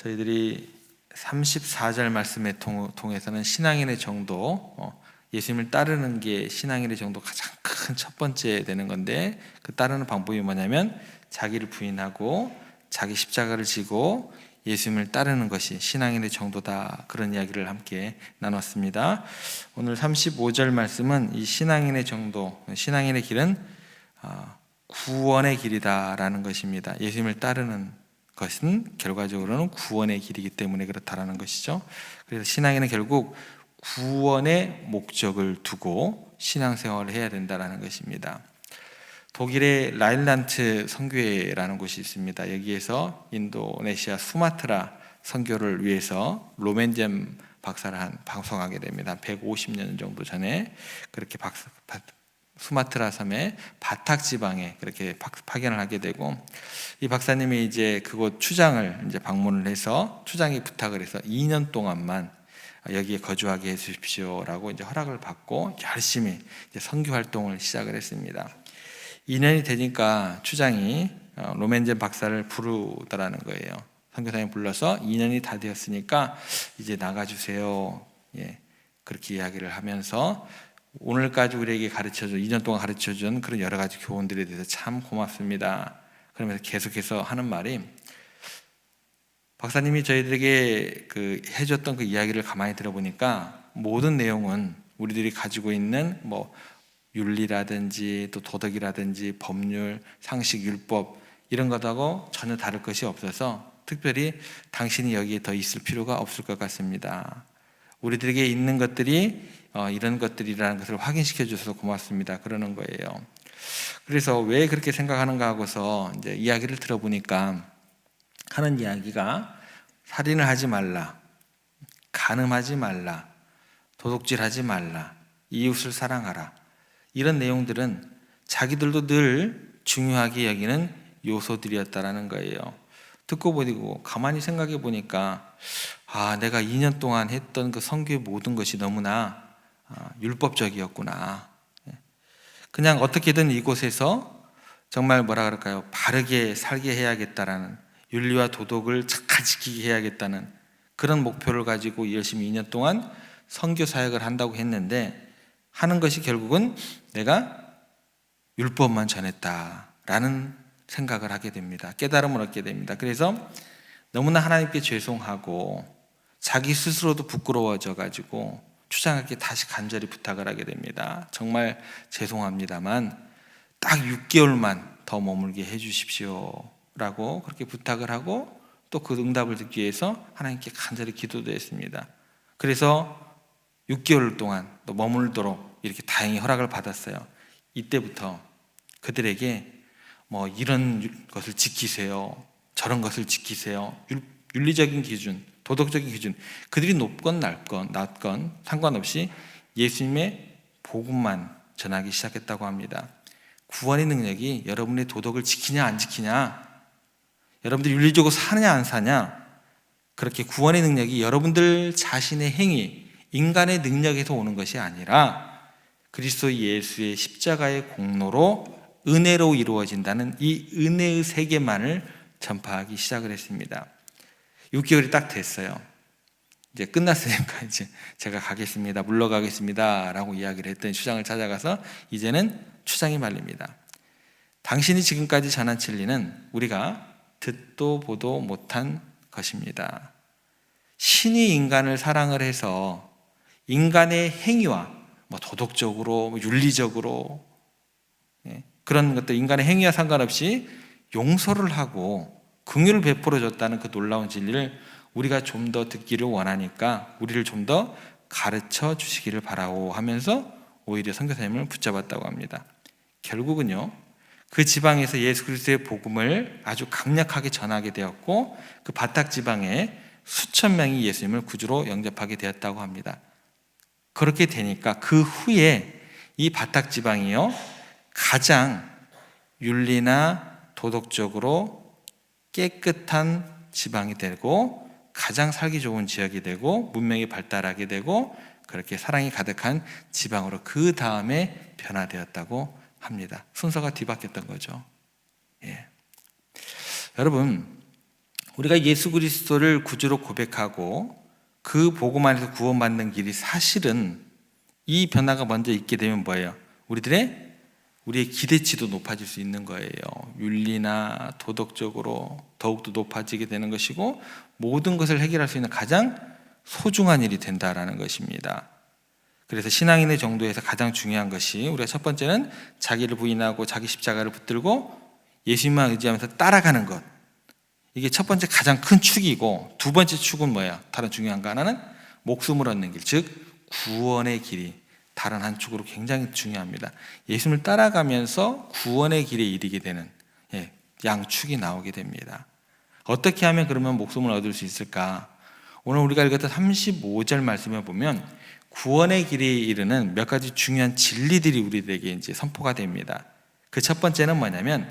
저희들이 34절 말씀에 통- 통해서는 신앙인의 정도, 어, 예수님을 따르는 게 신앙인의 정도 가장 큰 첫 번째 되는 건데 그 따르는 방법이 뭐냐면 자기를 부인하고 자기 십자가를 지고 예수님을 따르는 것이 신앙인의 정도다 그런 이야기를 함께 나눴습니다. 오늘 35절 말씀은 이 신앙인의 정도, 신앙인의 길은 아, 구원의 길이다라는 것입니다. 예수님을 따르는 것은 결과적으로는 구원의 길이기 때문에 그렇다라는 것이죠. 그래서 신앙인은 결국 구원의 목적을 두고 신앙생활을 해야 된다라는 것입니다. 독일의 라일란트 선교회라는 곳이 있습니다. 여기에서 인도네시아 수마트라 선교를 위해서 로맨잼 박사를 한 방송하게 됩니다. 150년 정도 전에 그렇게 박사, 바- 수마트라 섬의 바탁 지방에 그렇게 파- 파견을 하게 되고 이 박사님이 이제 그곳 추장을 이제 방문을 해서 추장이 부탁을 해서 2년 동안만 여기에 거주하게 해 주십시오라고 이제 허락을 받고 열심히 이제 선교 활동을 시작을 했습니다. 2년이 되니까 추장이 어, 로맨젠 박사를 부르더라는 거예요. 선교사님 불러서 2년이 다 되었으니까 이제 나가주세요. 예, 그렇게 이야기를 하면서 오늘까지 우리에게 가르쳐준 2년 동안 가르쳐준 그런 여러 가지 교훈들에 대해서 참 고맙습니다. 그러면서 계속해서 하는 말이 박사님이 저희들에게 그 해줬던 그 이야기를 가만히 들어보니까 모든 내용은 우리들이 가지고 있는 뭐 윤리라든지 또 도덕이라든지 법률, 상식, 율법 이런 것하고 전혀 다를 것이 없어서 특별히 당신이 여기에 더 있을 필요가 없을 것 같습니다. 우리들에게 있는 것들이 어, 이런 것들이라는 것을 확인시켜 주셔서 고맙습니다. 그러는 거예요. 그래서 왜 그렇게 생각하는가 하고서 이제 이야기를 들어보니까 하는 이야기가 살인을 하지 말라, 간음하지 말라, 도둑질하지 말라, 이웃을 사랑하라. 이런 내용들은 자기들도 늘 중요하게 여기는 요소들이었다라는 거예요. 듣고 보고 가만히 생각해 보니까 아 내가 2년 동안 했던 그 성교의 모든 것이 너무나 아, 율법적이었구나. 예. 그냥 어떻게든 이곳에서 정말 뭐라 그럴까요? 바르게 살게 해야겠다라는 윤리와 도덕을 착하 지키게 해야겠다는 그런 목표를 가지고 열심히 2년 동안 선교 사역을 한다고 했는데 하는 것이 결국은 내가 율법만 전했다라는 생각을 하게 됩니다. 깨달음을 얻게 됩니다. 그래서 너무나 하나님께 죄송하고 자기 스스로도 부끄러워져 가지고 추장에게 다시 간절히 부탁을 하게 됩니다. 정말 죄송합니다만 딱 6개월만 더 머물게 해 주십시오 라고 그렇게 부탁을 하고 또 그 응답을 듣기 위해서 하나님께 간절히 기도도 했습니다. 그래서 6개월 동안 또 머물도록 이렇게 다행히 허락을 받았어요. 이때부터 그들에게 뭐 이런 것을 지키세요. 저런 것을 지키세요. 윤- 윤리적인 기준, 도덕적인 기준, 그들이 높건 낮건, 낮건 상관없이 예수님의 복음만 전하기 시작했다고 합니다. 구원의 능력이 여러분의 도덕을 지키냐 안 지키냐, 여러분들 윤리적으로 사느냐 안 사냐, 그렇게 구원의 능력이 여러분들 자신의 행위, 인간의 능력에서 오는 것이 아니라 그리스도 예수의 십자가의 공로로 은혜로 이루어진다는 이 은혜의 세계만을 전파하기 시작을 했습니다. 6개월이 딱 됐어요. 이제 끝났으니까 이제 제가 가겠습니다. 물러가겠습니다. 라고 이야기를 했더니 추장을 찾아가서 이제는 추장이 말립니다. 당신이 지금까지 전한 진리는 우리가 듣도 보도 못한 것입니다. 신이 인간을 사랑을 해서 인간의 행위와 뭐 도덕적으로, 뭐 윤리적으로 예, 그런 것들 인간의 행위와 상관없이 용서를 하고 긍휼을 베풀어 줬다는 그 놀라운 진리를 우리가 좀 더 듣기를 원하니까 우리를 좀 더 가르쳐 주시기를 바라오 하면서 오히려 선교사님을 붙잡았다고 합니다. 결국은요. 그 지방에서 예수 그리스도의 복음을 아주 강력하게 전하게 되었고 그 바탁 지방에 수천 명이 예수님을 구주로 영접하게 되었다고 합니다. 그렇게 되니까 그 후에 이 바탁 지방이요 가장 윤리나 도덕적으로 깨끗한 지방이 되고 가장 살기 좋은 지역이 되고 문명이 발달하게 되고 그렇게 사랑이 가득한 지방으로 그 다음에 변화되었다고 합니다. 순서가 뒤바뀌었던 거죠. 예. 여러분 우리가 예수 그리스도를 구주로 고백하고 그 복음 안에서 구원받는 길이 사실은 이 변화가 먼저 있게 되면 뭐예요? 우리들의 우리의 기대치도 높아질 수 있는 거예요. 윤리나 도덕적으로 더욱더 높아지게 되는 것이고 모든 것을 해결할 수 있는 가장 소중한 일이 된다라는 것입니다. 그래서 신앙인의 정도에서 가장 중요한 것이 우리가 첫 번째는 자기를 부인하고 자기 십자가를 붙들고 예수님만 의지하면서 따라가는 것. 이게 첫 번째 가장 큰 축이고 두 번째 축은 뭐야? 다른 중요한 거 하나는 목숨을 얻는 길, 즉 구원의 길이 다른 한 축으로 굉장히 중요합니다. 예수님을 따라가면서 구원의 길에 이르게 되는 예, 양축이 나오게 됩니다. 어떻게 하면 그러면 목숨을 얻을 수 있을까? 오늘 우리가 읽었던 35절 말씀에 보면 구원의 길에 이르는 몇 가지 중요한 진리들이 우리들에게 이제 선포가 됩니다. 그 첫 번째는 뭐냐면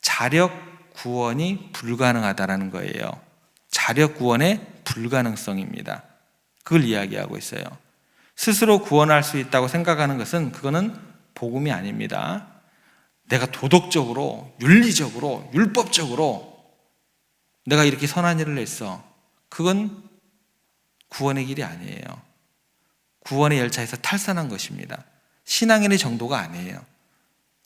자력 구원이 불가능하다라는 거예요. 자력 구원의 불가능성입니다. 그걸 이야기하고 있어요. 스스로 구원할 수 있다고 생각하는 것은 그거는 복음이 아닙니다. 내가 도덕적으로, 윤리적으로, 율법적으로 내가 이렇게 선한 일을 했어. 그건 구원의 길이 아니에요. 구원의 열차에서 탈선한 것입니다. 신앙인의 정도가 아니에요.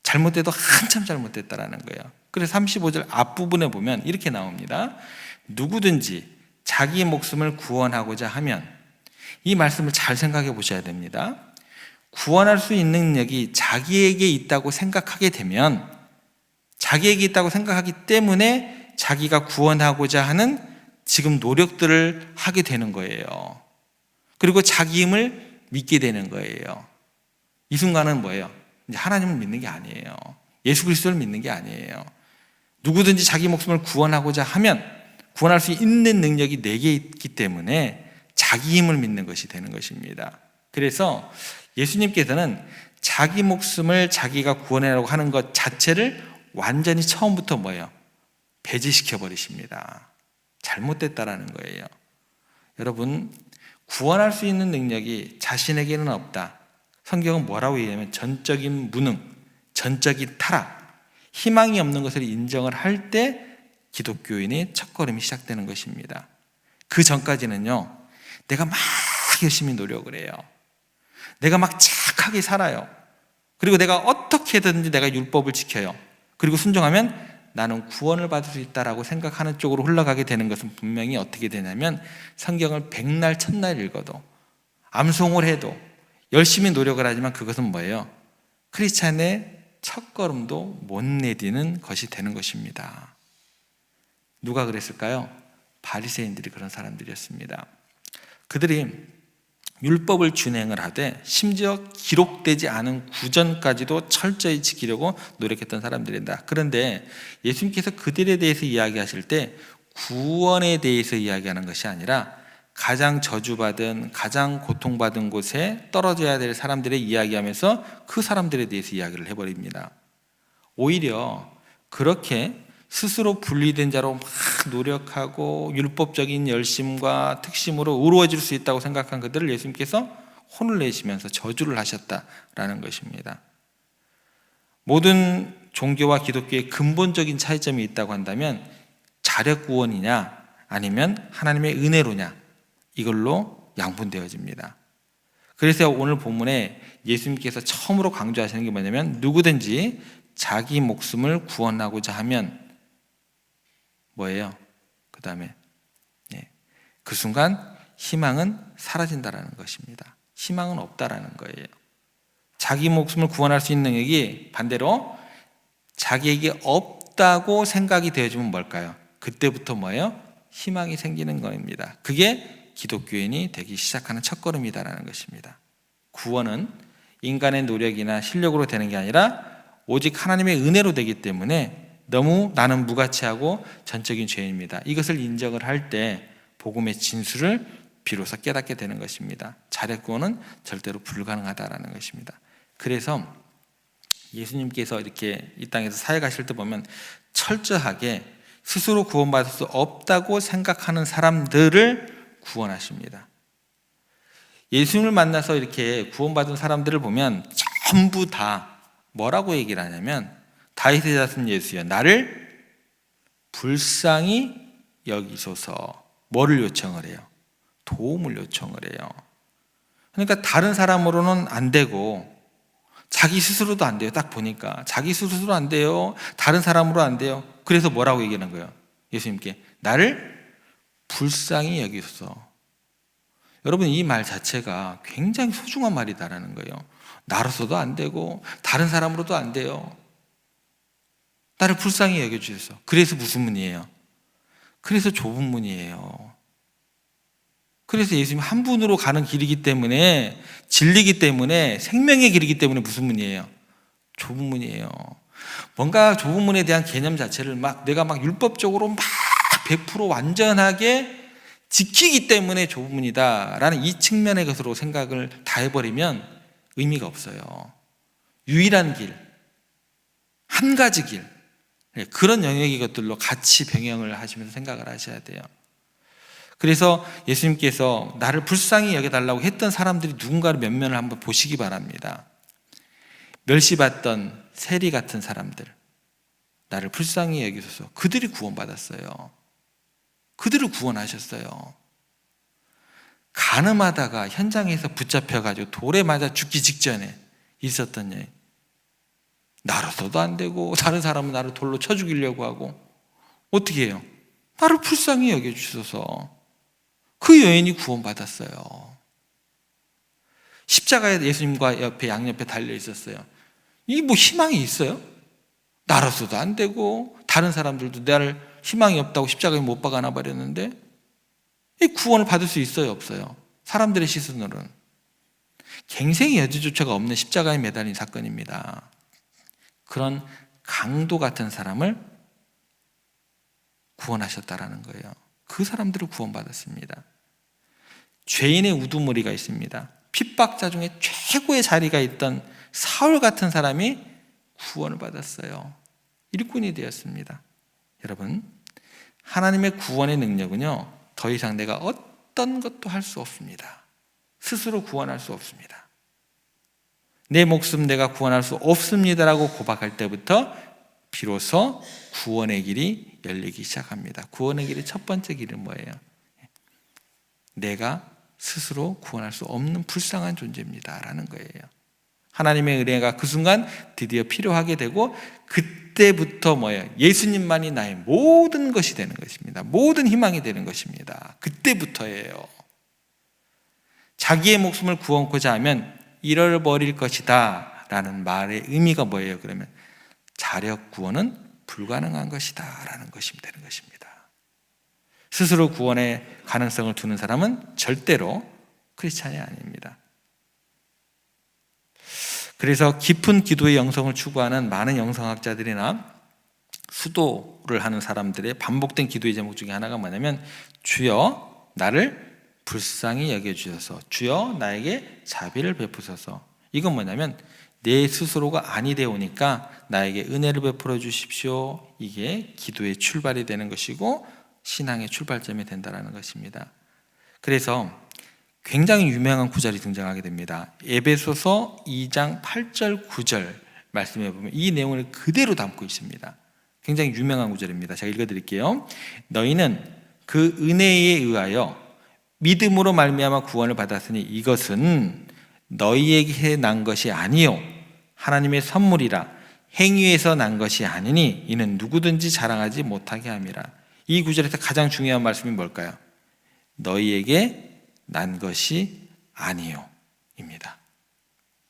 잘못돼도 한참 잘못됐다라는 거예요. 그래서 35절 앞부분에 보면 이렇게 나옵니다. 누구든지 자기 목숨을 구원하고자 하면 이 말씀을 잘 생각해 보셔야 됩니다. 구원할 수 있는 능력이 자기에게 있다고 생각하게 되면 자기에게 있다고 생각하기 때문에 자기가 구원하고자 하는 지금 노력들을 하게 되는 거예요. 그리고 자기 힘을 믿게 되는 거예요. 이 순간은 뭐예요? 이제 하나님을 믿는 게 아니에요. 예수 그리스도를 믿는 게 아니에요. 누구든지 자기 목숨을 구원하고자 하면 구원할 수 있는 능력이 내게 있기 때문에 자기 힘을 믿는 것이 되는 것입니다. 그래서 예수님께서는 자기 목숨을 자기가 구원하려고 하는 것 자체를 완전히 처음부터 뭐예요? 배제시켜 버리십니다. 잘못됐다라는 거예요. 여러분, 구원할 수 있는 능력이 자신에게는 없다. 성경은 뭐라고 얘기하면 전적인 무능, 전적인 타락, 희망이 없는 것을 인정을 할 때 기독교인의 첫걸음이 시작되는 것입니다. 그 전까지는요, 내가 막 열심히 노력을 해요. 내가 막 착하게 살아요. 그리고 내가 어떻게든지 내가 율법을 지켜요. 그리고 순종하면 나는 구원을 받을 수 있다라고 생각하는 쪽으로 흘러가게 되는 것은 분명히 어떻게 되냐면 성경을 백날 첫날 읽어도 암송을 해도 열심히 노력을 하지만 그것은 뭐예요? 크리스찬의 첫 걸음도 못 내디는 것이 되는 것입니다. 누가 그랬을까요? 바리새인들이 그런 사람들이었습니다. 그들이 율법을 준행을 하되 심지어 기록되지 않은 구전까지도 철저히 지키려고 노력했던 사람들이다. 그런데 예수님께서 그들에 대해서 이야기하실 때 구원에 대해서 이야기하는 것이 아니라 가장 저주받은 가장 고통받은 곳에 떨어져야 될 사람들의 이야기하면서 그 사람들에 대해서 이야기를 해버립니다. 오히려 그렇게 스스로 분리된 자로 막 노력하고 율법적인 열심과 특심으로 의로워질 수 있다고 생각한 그들을 예수님께서 혼을 내시면서 저주를 하셨다라는 것입니다. 모든 종교와 기독교의 근본적인 차이점이 있다고 한다면 자력 구원이냐 아니면 하나님의 은혜로냐 이걸로 양분되어집니다. 그래서 오늘 본문에 예수님께서 처음으로 강조하시는 게 뭐냐면 누구든지 자기 목숨을 구원하고자 하면 뭐예요? 그 다음에 예. 그 순간 희망은 사라진다라는 것입니다. 희망은 없다라는 거예요. 자기 목숨을 구원할 수 있는 능력이 반대로 자기에게 없다고 생각이 되어지면 뭘까요? 그때부터 뭐예요? 희망이 생기는 겁니다. 그게 기독교인이 되기 시작하는 첫 걸음이다라는 것입니다. 구원은 인간의 노력이나 실력으로 되는 게 아니라 오직 하나님의 은혜로 되기 때문에 너무 나는 무가치하고 전적인 죄입니다. 이것을 인정을 할 때 복음의 진수를 비로소 깨닫게 되는 것입니다. 자력 구원은 절대로 불가능하다라는 것입니다. 그래서 예수님께서 이렇게 이 땅에서 사역하실 때 보면 철저하게 스스로 구원받을 수 없다고 생각하는 사람들을 구원하십니다. 예수님을 만나서 이렇게 구원받은 사람들을 보면 전부 다 뭐라고 얘기를 하냐면 다윗의 자손 예수여 나를 불쌍히 여기소서. 뭐를 요청을 해요? 도움을 요청을 해요. 그러니까 다른 사람으로는 안 되고 자기 스스로도 안 돼요. 딱 보니까 자기 스스로도 안 돼요. 다른 사람으로 안 돼요. 그래서 뭐라고 얘기하는 거예요? 예수님께 나를 불쌍히 여기소서. 여러분 이 말 자체가 굉장히 소중한 말이다라는 거예요. 나로서도 안 되고 다른 사람으로도 안 돼요. 나를 불쌍히 여겨 주셔서. 그래서 무슨 문이에요? 그래서 좁은 문이에요. 그래서 예수님 한 분으로 가는 길이기 때문에 진리기 때문에 생명의 길이기 때문에 무슨 문이에요? 좁은 문이에요. 뭔가 좁은 문에 대한 개념 자체를 막 내가 막 율법적으로 막 100% 완전하게 지키기 때문에 좁은 문이다라는 이 측면의 것으로 생각을 다 해버리면 의미가 없어요. 유일한 길, 한 가지 길, 네, 그런 영역의 것들로 같이 병행을 하시면서 생각을 하셔야 돼요. 그래서 예수님께서 나를 불쌍히 여겨달라고 했던 사람들이 누군가를 몇 면을 한번 보시기 바랍니다. 멸시받던 세리 같은 사람들, 나를 불쌍히 여기소서. 그들이 구원받았어요. 그들을 구원하셨어요. 가늠하다가 현장에서 붙잡혀가지고 돌에 맞아 죽기 직전에 있었던 일. 나로서도 안 되고 다른 사람은 나를 돌로 쳐 죽이려고 하고 어떻게 해요? 나를 불쌍히 여겨주셔서 그 여인이 구원받았어요. 십자가에 예수님과 옆에 양옆에 달려 있었어요. 이게 뭐 희망이 있어요? 나로서도 안 되고 다른 사람들도 나를 희망이 없다고 십자가에 못 박아놔 버렸는데 이 구원을 받을 수 있어요, 없어요? 사람들의 시선으로는 갱생의 여지조차가 없는 십자가에 매달린 사건입니다. 그런 강도 같은 사람을 구원하셨다라는 거예요. 그 사람들을 구원받았습니다. 죄인의 우두머리가 있습니다. 핍박자 중에 최고의 자리가 있던 사울 같은 사람이 구원을 받았어요. 일꾼이 되었습니다. 여러분, 하나님의 구원의 능력은요, 더 이상 내가 어떤 것도 할 수 없습니다. 스스로 구원할 수 없습니다. 내 목숨 내가 구원할 수 없습니다라고 고백할 때부터 비로소 구원의 길이 열리기 시작합니다. 구원의 길의 첫 번째 길은 뭐예요? 내가 스스로 구원할 수 없는 불쌍한 존재입니다라는 거예요. 하나님의 은혜가 그 순간 드디어 필요하게 되고 그때부터 뭐예요? 예수님만이 나의 모든 것이 되는 것입니다. 모든 희망이 되는 것입니다. 그때부터예요. 자기의 목숨을 구원코자 하면 잃어버릴 것이다 라는 말의 의미가 뭐예요? 그러면 자력 구원은 불가능한 것이다 라는 것이 되는 것입니다. 스스로 구원의 가능성을 두는 사람은 절대로 크리스찬이 아닙니다. 그래서 깊은 기도의 영성을 추구하는 많은 영성학자들이나 수도를 하는 사람들의 반복된 기도의 제목 중에 하나가 뭐냐면 주여 나를 불쌍히 여겨주셔서 주여 나에게 자비를 베푸소서. 이건 뭐냐면 내 스스로가 아니 되오니까 나에게 은혜를 베풀어 주십시오. 이게 기도의 출발이 되는 것이고 신앙의 출발점이 된다는 것입니다. 그래서 굉장히 유명한 구절이 등장하게 됩니다. 에베소서 2장 8절 9절 말씀해 보면 이 내용을 그대로 담고 있습니다. 굉장히 유명한 구절입니다. 제가 읽어 드릴게요. 너희는 그 은혜에 의하여 믿음으로 말미암아 구원을 받았으니 이것은 너희에게 난 것이 아니요 하나님의 선물이라 행위에서 난 것이 아니니 이는 누구든지 자랑하지 못하게 함이라. 이 구절에서 가장 중요한 말씀이 뭘까요? 너희에게 난 것이 아니요입니다.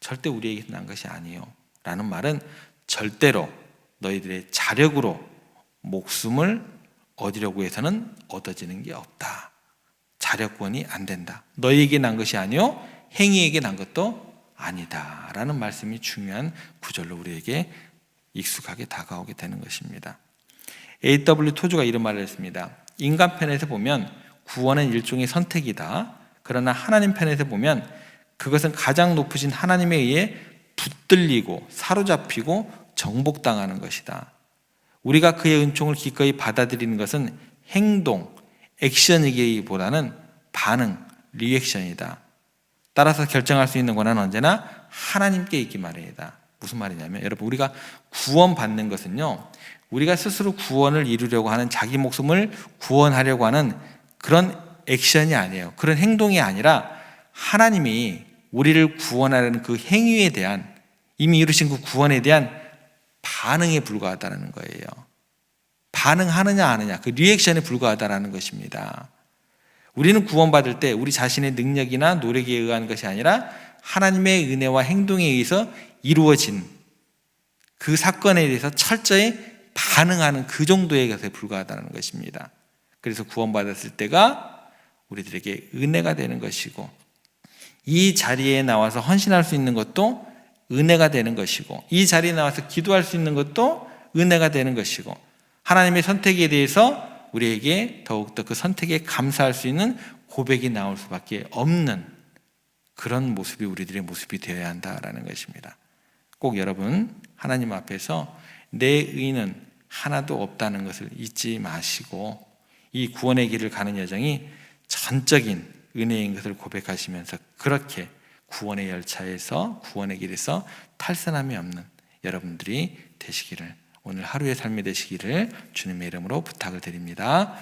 절대 우리에게 난 것이 아니요. 라는 말은 절대로 너희들의 자력으로 목숨을 얻으려고 해서는 얻어지는 게 없다. 자력권이 안 된다. 너희에게 난 것이 아니요 행위에게 난 것도 아니다라는 말씀이 중요한 구절로 우리에게 익숙하게 다가오게 되는 것입니다. A.W. 토주가 이런 말을 했습니다. 인간 편에서 보면 구원은 일종의 선택이다. 그러나 하나님 편에서 보면 그것은 가장 높으신 하나님에 의해 붙들리고 사로잡히고 정복당하는 것이다. 우리가 그의 은총을 기꺼이 받아들이는 것은 행동, 액션이기보다는 반응, 리액션이다. 따라서 결정할 수 있는 권한은 언제나 하나님께 있기 마련이다. 무슨 말이냐면 여러분 우리가 구원받는 것은요 우리가 스스로 구원을 이루려고 하는 자기 목숨을 구원하려고 하는 그런 액션이 아니에요. 그런 행동이 아니라 하나님이 우리를 구원하려는 그 행위에 대한 이미 이루신 그 구원에 대한 반응에 불과하다는 거예요. 반응하느냐 안 하느냐 그 리액션에 불과하다라는 것입니다. 우리는 구원받을 때 우리 자신의 능력이나 노력에 의한 것이 아니라 하나님의 은혜와 행동에 의해서 이루어진 그 사건에 대해서 철저히 반응하는 그 정도의 것에 불과하다는 것입니다. 그래서 구원받았을 때가 우리들에게 은혜가 되는 것이고 이 자리에 나와서 헌신할 수 있는 것도 은혜가 되는 것이고 이 자리에 나와서 기도할 수 있는 것도 은혜가 되는 것이고 하나님의 선택에 대해서 우리에게 더욱더 그 선택에 감사할 수 있는 고백이 나올 수밖에 없는 그런 모습이 우리들의 모습이 되어야 한다라는 것입니다. 꼭 여러분 하나님 앞에서 내 의는 하나도 없다는 것을 잊지 마시고 이 구원의 길을 가는 여정이 전적인 은혜인 것을 고백하시면서 그렇게 구원의 열차에서 구원의 길에서 탈선함이 없는 여러분들이 되시기를 오늘 하루의 삶이 되시기를 주님의 이름으로 부탁을 드립니다.